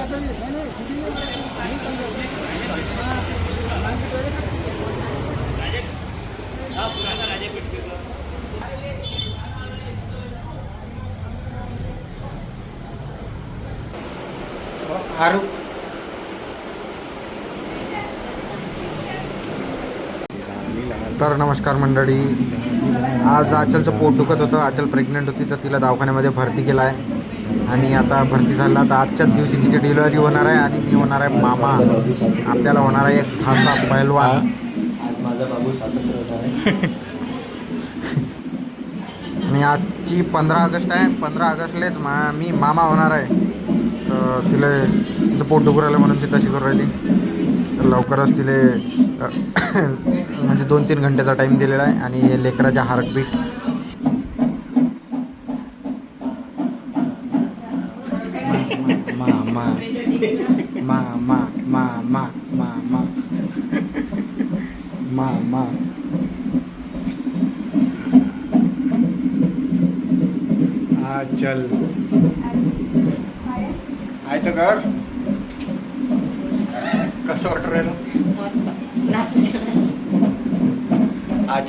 आरू तर नमस्कार मंडळी. आज आचलचं पोट दुखत होतं. आचल प्रेग्नंट होती तर तिला दवाखान्यामध्ये भरती केला आहे आणि आता भरती झाला तर आजच्याच दिवशी तिची डिलिव्हरी होणार आहे आणि मी होणार आहे मामा. आपल्याला होणार आहे एक खासा पैलवान. आज माझा बाबू स्वातंत्र्य आणि आजची पंधरा ऑगस्ट आहे. पंधरा ऑगस्टलेच मा मी मामा होणार आहे. तर तिला तिचं पोट दुखू राहिलं म्हणून ती तशी करू राहिली. तर लवकरच तिले म्हणजे दोन तीन घंट्याचा टाईम दिलेला आहे. आणि लेकराच्या हार्टबीट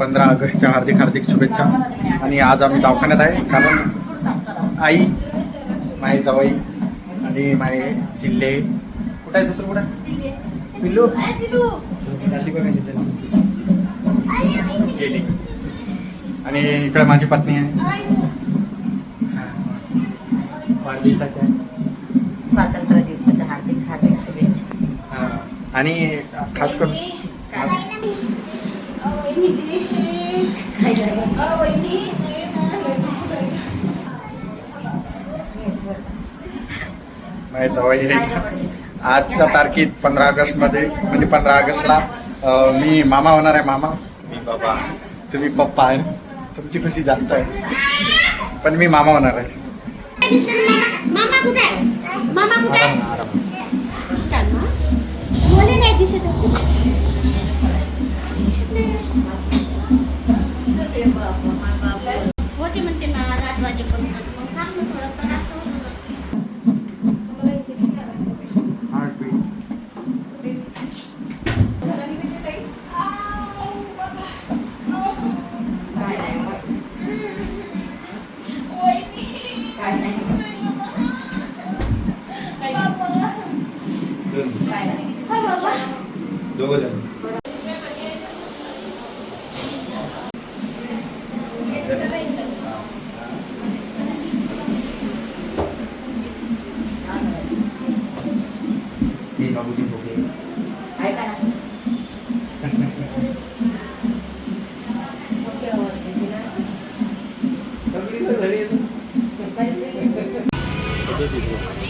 पंधरा ऑगस्टच्या हार्दिक हार्दिक शुभेच्छा. आणि आज आम्ही दवाखान्यात आहे कारण आई माई जवाई आणि माई चिल्ले कुठं आहे दुसरं कुठं? पिल्लू. गेली. आणि इकडे माझी पत्नी आहे. वाढदिवसाच्या. स्वातंत्र्य दिवसाच्या हार्दिक हार्दिक शुभेच्छा. हा. आणि खास करून आजच्या तारखेत पंधरा ऑगस्टमध्ये म्हणजे पंधरा ऑगस्टला मी मामा होणार आहे मामा. मी बाबा. तुम्ही पप्पा आहे तुमची खुशी जास्त आहे. पण मी मामा होणार आहे. मामा हे बाबूजी भोगे काय करा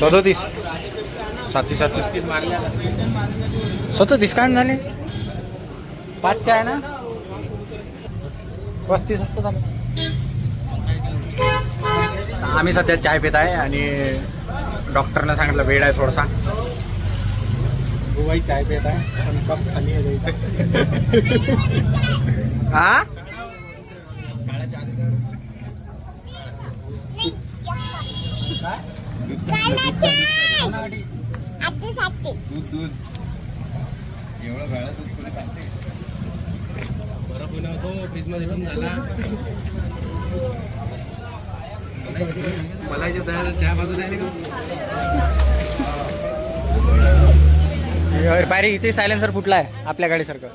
सदोतीस साततीस साततीस सदोतीस. काय झाले? पाचच्या आहे ना? पस्तीस असतं झालं आम्ही सध्या चाय पित आहे आणि डॉक्टरनं सांगितलं वेळ आहे थोडासा. गोवाई चाय पित आहे. पण कप खाली आहे हा? दूध दूध एवढं वेळा दूध कोणी पाचते बरं फ्रीजमध्ये पण झाला मला याच्या तयार चहा बाजू नाही अरे पायरे इथे सायलेन्सर फुटला आहे आपल्या गाडीसारखं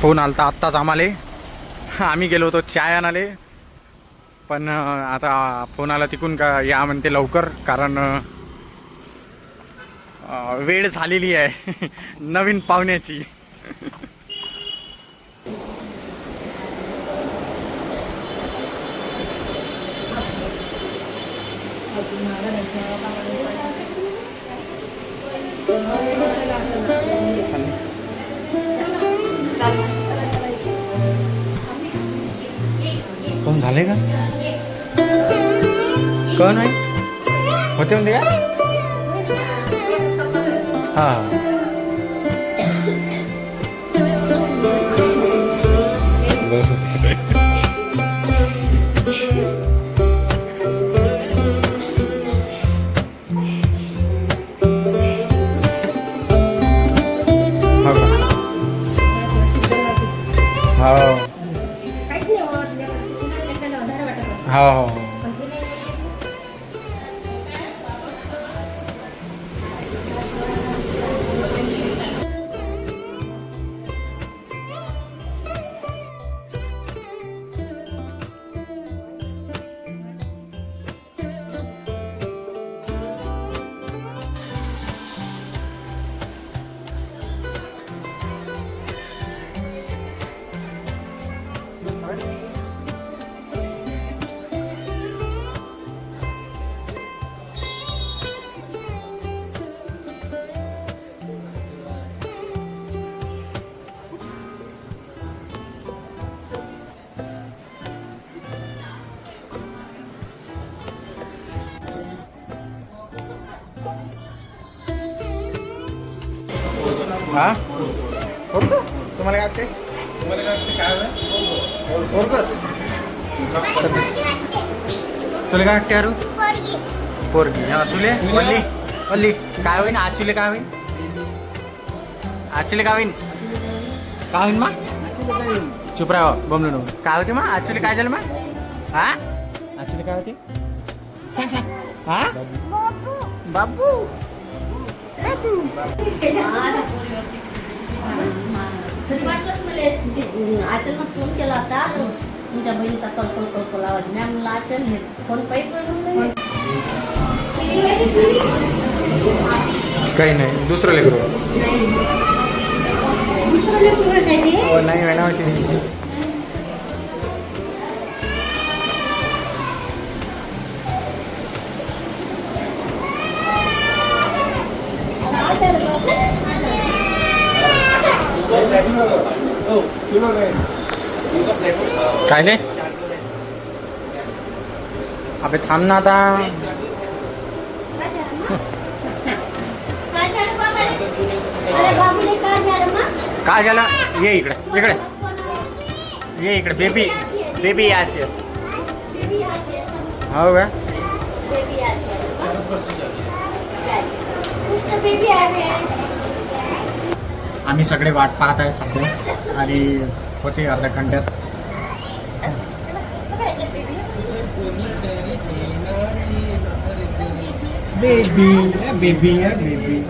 फोन आलता आत्ताच आम्हाले. आम्ही गेलो होतो चाय आणाले पण आता फोन आला तिकून का या म्हणते लवकर कारण वेळ झालेली आहे. नवीन पाहुण्याची. फोन झाले का कोण आहे होते म्हणते का हा वाटत हा? ओरडो? तुम्हाला काय वाटते तुम्हाला काय वाटते काय ओरडोस? तुला काय वाटते अरू पोरगी. हा तुले वल्ली? वल्ली. काय होईन? आचुले काय होईन? आचुले काय होईन? काय होईन मग चुप राहा बमलू नको. काय होते मग आचुले काय झालं मग हा? आचुले काय होते? सांग सांग. हा? बाबू? तरी वाटलंच मला फोन केला होता तुमच्या बहिणीचा कल कल कल कल आवाज मॅम आचल हे फोन पैसे काही नाही दुसरं लेकरू दुसरं लेकरू? हो नाही काय ले अबे थांब ना आता काय झालं बाबा? अरे बाबूले काय झालं मग? काय झालं ये इकडे इकडे ये इकडे बेबी बेबी याचे बेबी आहे. हो का बेबी आम्ही सगळे वाट पाहत आहे सध्या. होते बेबी बेबी बेबी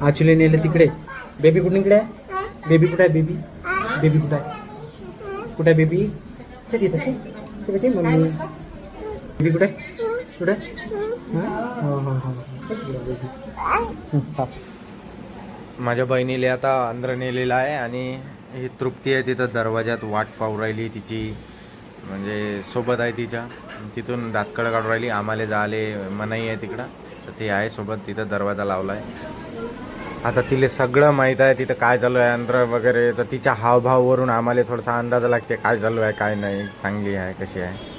आचुले नेले तिकडे. बेबी कुठे इकडे baby baby baby baby mummy. Baby? हा? हो हो हो. हं. माझ्या बहिणीला आता अंध्र नेलेला आहे आणि ही तृप्ती आहे तिथं दरवाजात वाट पाहू राहिली तिची. म्हणजे सोबत आहे तिच्या. तिथून दातकडं काढून राहिली. आम्हाला जाले मनाई आहे तिकडं. तर ती आहे सोबत तिथं दरवाजा लावला आहे आता तिला सगळं माहीत आहे तिथं काय चालू आहे अंध्र वगैरे. तर तिच्या हावभाववरून आम्हाला थोडासा अंदाज लागते काय चालू आहे काय नाही. चांगली आहे कशी आहे.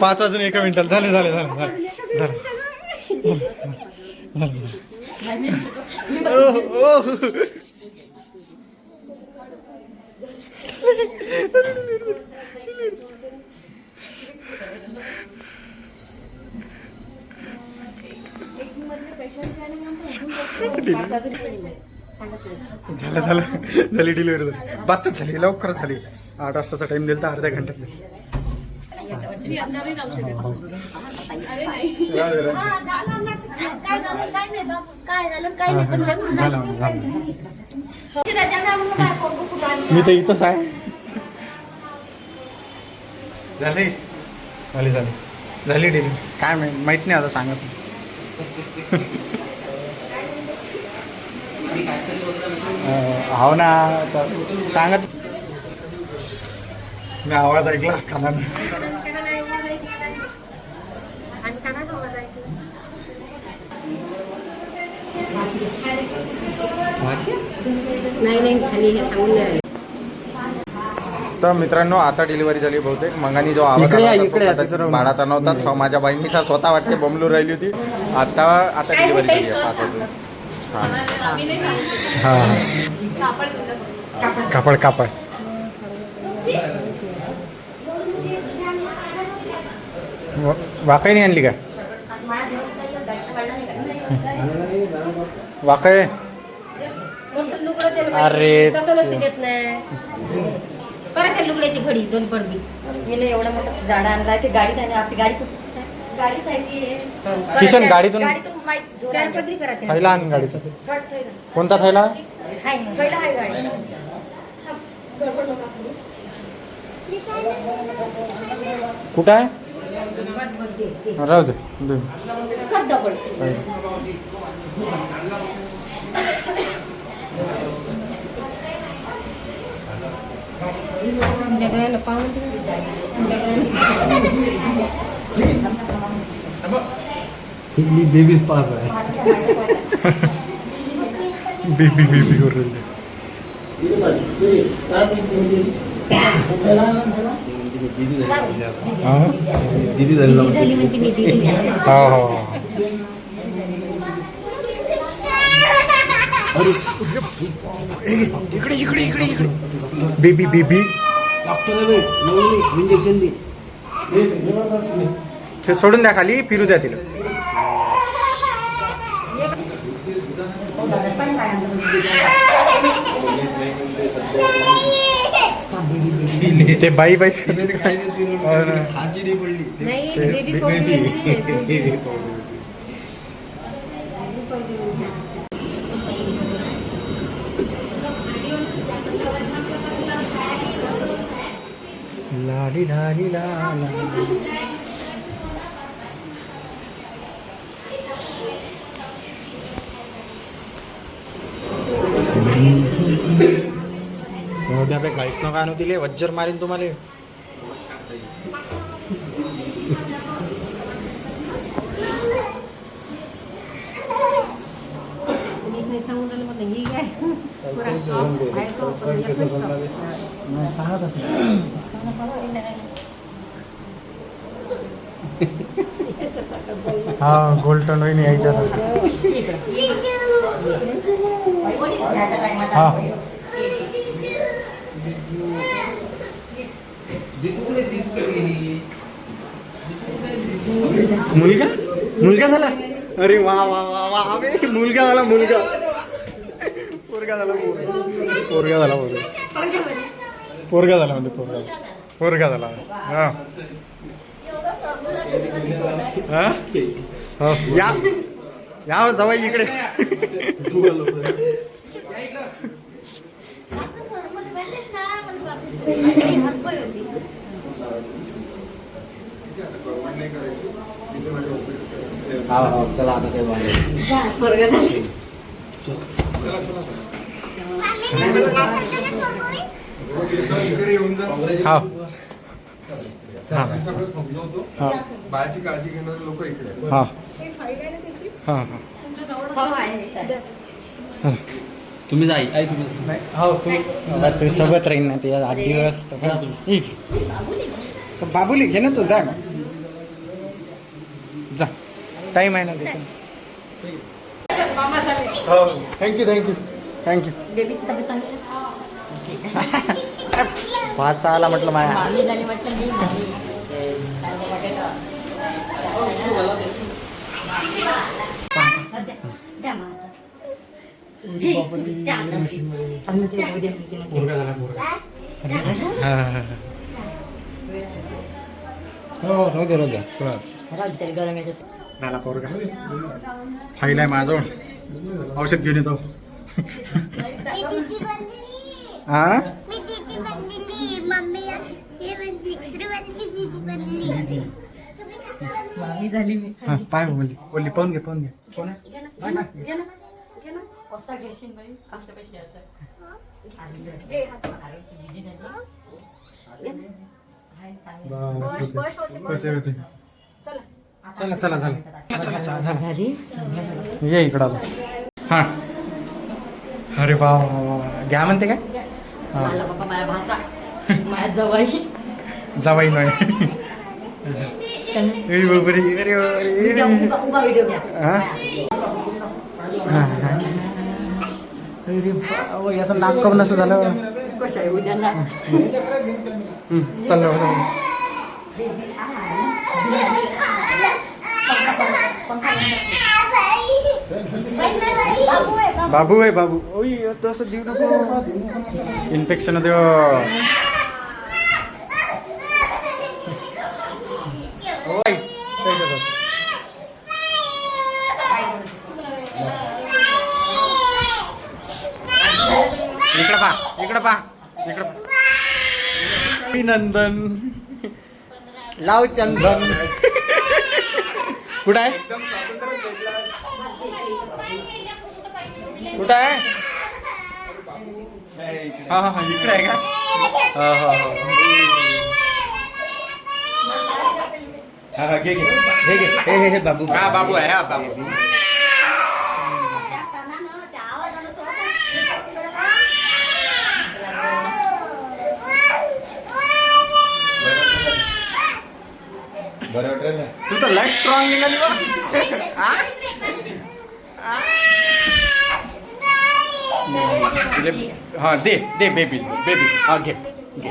पाच अजून एका मिनिटाला झाले. झाले. झाले. झाले. झाले. झालं झालं. झाली डिलिव्हरी झाली. बातच झाली लवकरच झाली. आठ वाजताचा टाइम दिला तर अर्ध्या घंट्यात झाली. मी तर इथंच आहे. झाली. झाली झाली. झाली डिलिव्हरी काय माहीत नाही आता सांगत. हो ना आता सांगत मी आवाज ऐकला कानानं. नाही नाही खाली हे सांगून द्या. तर मित्रांनो आता डिलिव्हरी झाली बहुतेक. मंगानी जो आवाज. बाळाचा नव्हता. माझ्या बहिणीचा स्वतः वाटते बमलू राहिली होती. आता आता डिलिव्हरी झाली. हा कापड. कापड वाकई नाही आणली का? वाकई? अरे त्या लुगड्याची घडी दोन पडदी. मी नाही एवढा मोठा झाड आणला की गाडी काय नाही आपली गाडी कुठे? गाडी पाहिजे किशन गाडीतून गाडीतून माहीत जोर चार आली. पदरी करायचे. थैला आण गाडीचा. थैला. कोणता थैला हाय. थैला आहे गाडी. कुठं आहे बस बस दे, दे. राहू दे. दे. कर डबल जगायला पाहून आहे बेबी बेबी करून हा दिदी झाली ना. झाली म्हणते मी दिली हो हो हो. इकडे इकडे इकडे इकडे बेबी बेबी इंजेक्शन दे ते सोडून द्या खाली फिरू द्या तिला. ते बाई बाई हो ना. खाजी नाही हो, आपल्या गाईस नका आणू दिले वज्जर मारीन तुम्हाला ही. हा गोल्टन होईन यायच्यासाठी हा मुलगा? मुलगा झाला? अरे वा वा वा वा अबे, मुलगा झाला मुलगा. पोरगा झाला पोरगा. पोरगा झाला पोरगा. पोरगा झाला म्हणजे पोरगा पोरगा झाला. हा. या. या हो, जवाई इकडे. आता सर हा हा. चला आता काही. हा. हा हा बाळाची काळजी घेणारे लोक इकडे. हा. हा हा हो, आहे. तुम्ही जा आई. तुम्ही. नाही हो तुम्ही सोबत राहीन ना ते आठ दिवस बाबुली घे ना तू जा. टाईम आहे ना त्याचा हो थँक्यू थँक्यू थँक्यू बेबीची तब्येत चांगली आहे? पाच म्हटलं माया. मामी झाली म्हटलं मी झाली. द्या, द्या मग आता. घे, तू त्या हातात घे. आम्ही ते उद्या उद्या- हो राहू दे राहू दे. थोडा. झाला पोरगा फाईल आहे माझं औषध घेऊन येतो हा हे हा, पाय बोलली बोलली पाहून घे पाहून घे कोण आहे? बस, होते, होते. चला चला चला. चला चला चला. ये इकडं आता हा. अरे वा वा वा वा. घ्या म्हणते काय? हा. मला बाबा माझ्या भाषा माझ्या जवाई. जावाई नाही. चल. अरे बापरे, अरे बापरे. उभा उभा व्हिडिओ घ्या. हा? बाया. हा, हा. अरे बाबा, याचं नाक कम नसं झालं? कसं आहे उद्या ना हं, चाललं. बाबू। आहे, बाबू. बाबू आहे बाबू ओय तसं देऊ नको इन्फेक्शन देव ओय इकडं पा इकडं पा इकडं पा नंदन लाव चंदन. कुठं आहे? कुठं आहे? हा हा हा इकडे आहे का? हा हा हा. हा हा घे घे. हे घे. हे हे हे बाबू. हा बाबू आहे हा बाबू त्या कानानं, त्या आवाजानं तो बरं वाटेल ना तू तर स्ट्रॉंग निघाली बा हा? हा? हा दे दे बेबी बेबी हा घे घे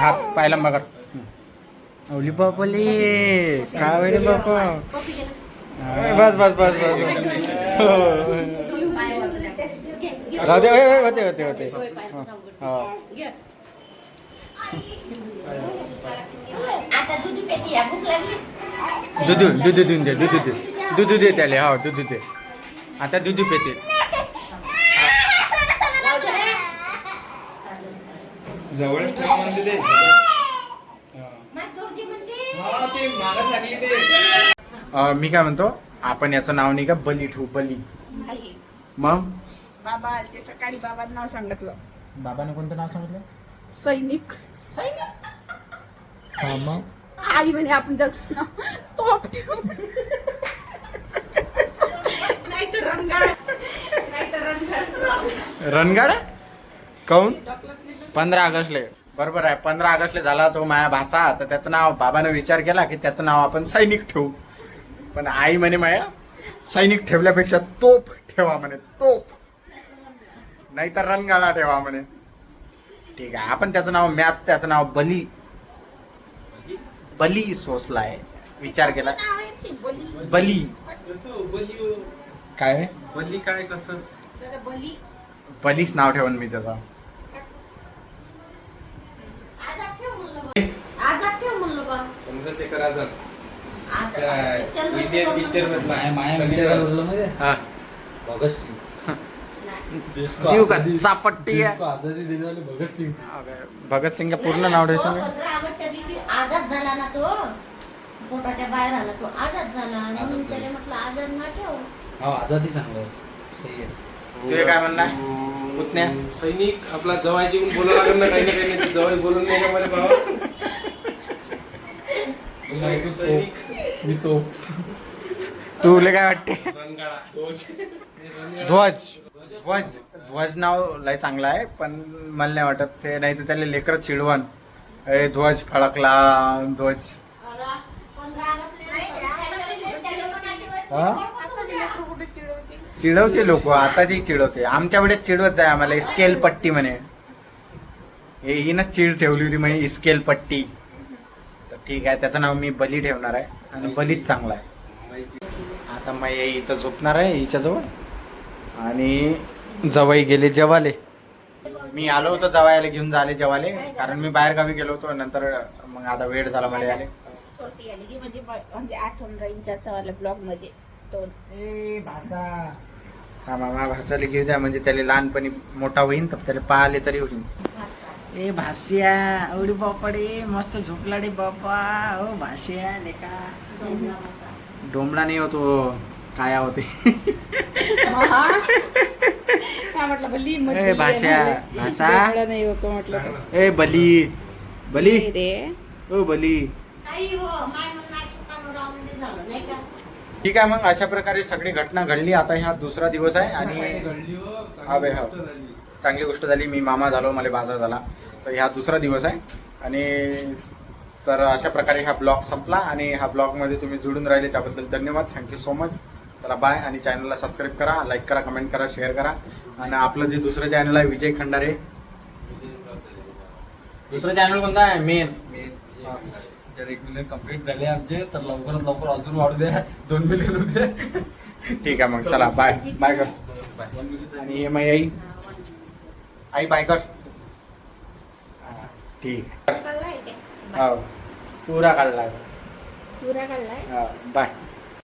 हात पाहिला मगर अवली बापले काय होईल बापा हा, बस बस बस बस बस. हो. राहू दे होय, होय, होते होते होते हा. आता दूध पेती आहे, भूक लागली. दूध दूध देऊन दे दूध दे. दूध दे त्याला हा दूध दे आता दूध पेते. जवळच ठेवा ते. हा ते मागं ते. अं, मी काय म्हणतो आपण याचं नाव नाही का बली ठेवू बली. मग? बाबा आलते सकाळी बाबांचं नाव सांगितलं. बाबाने कोणतं नाव सांगितलं? सैनिक. हा मग? आई म्हणे आपण त्याचं नाव तोप ठेवू. नाही तर रणगाड. नाही तर रणगाड. रणगाड? काऊन? पंधरा ऑगस्टले. बरोबर आहे. पंधरा ऑगस्टले झाला तो माया भाषा तर त्याचं नाव बाबानं विचार केला की त्याचं नाव आपण सैनिक ठेवू. पण आई म्हणे माया सैनिक ठेवल्यापेक्षा तोप ठेवा म्हणे तोप नाही तर रणगाडा ठेवा म्हणे. ठीक आहे. आपण त्याचं नाव मॅथ त्याचं नाव बली. बली सोसलाय विचार केला. ते? बली. काय बली काय कसं? बलीच नाव ठेवन मी त्याचं. Chandrashekhar Azad. Azad- Indian Chandrashekhar picture. मधला हा. देऊ का? चापट्टी आहे. आजादी देने वाले भगत सिंग. भगत सिंग पूर्ण नाव ठेवशील ऑगस्टच्या दिवशी आजाद झाला ना तो. पोटाच्या बाहेर आला तो. आजाद झाला. म्हणून त्याला म्हटलं आजाद ना ठेव. हा आजादी चांगलं आहे. तुझे काय म्हणणं आहे पुतण्या सैनिक आपला जवाई जेवून बोलावं लागेल ना काही ना काही नाही जवाई बोलून नाही का मला भावा? सैनिक. मी तो. तुला काय वाटते? ध्वज. ध्वज ध्वज नाव लय चांगलं आहे पण मला नाही वाटत ते नाही तर त्याला लेकर चिडवण. ए ध्वज फडकला ध्वज. हा? चिडवते लोक आताची चिडवते. आमच्या वेळेस चिडवत जाय आम्हाला स्केल पट्टी म्हणे. हे हिनच चिड ठेवली होती म्हणे स्केल पट्टी. तर ठीक आहे त्याचं नाव मी बली ठेवणार आहे आणि बलीच चांगला आहे. आता मग हे इथं झोपणार आहे हिच्याजवळ. आणि जवाई गेले जेवाले. मी आलो होतो जवायला घेऊन झाले जेवाले कारण मी बाहेर गावी गेलो होतो नंतर मग आता वेळ झाला मला आले की म्हणजे म्हणजे आठवण राहील त्याच्यावाल्या ब्लॉगमध्ये. तो ए भाषा. हा मामा भाषाला घेऊ द्या म्हणजे त्याला लहानपणी मोठा होईन तर त्याला पाहिले तरी होईन. ए भाष्या एवढी बापाडे मस्त झोपला रे बापा ओ भाष्या लेका. डोमला नाही होतो. काया होते काय म्हटलं बली ए भाषा भाषा. नाही होतो म्हटलं ए बली. बली? रे. ओ बली. हो माय म्हणणं सुखानं राहून झालं नाही का? ठीक आहे मग अशा प्रकारे सगळी घटना घडली. आता ह्या दुसरा दिवस आहे आणि हा बे, हा. चांगली गोष्ट झाली. मी मामा झालो मला बाजार झाला. तर ह्या दुसरा दिवस आहे. आणि तर अशा प्रकारे हा ब्लॉग संपला आणि ह्या ब्लॉगमध्ये तुम्ही जुळून राहिले त्याबद्दल धन्यवाद. थँक्यू सो मच चला बाय आणि चॅनलला सबस्क्राईब करा लाईक करा कमेंट करा शेअर करा. आणि आपलं जे दुसरं चॅनल आहे विजय खंडारे. दुसरं चॅनल कोणतं आहे? मेन जर एक मिलियन कंप्लीट झाले आमचे तर लवकरात लवकर अजून वाढू द्या. दोन मिलियन होऊ द्या. ठीक आहे मग चला बाय बाय कर आणि हे मग आई? आई बाय कर ठीक. आहे हो. पुरा काढला पुरा काढलाय हा, बाय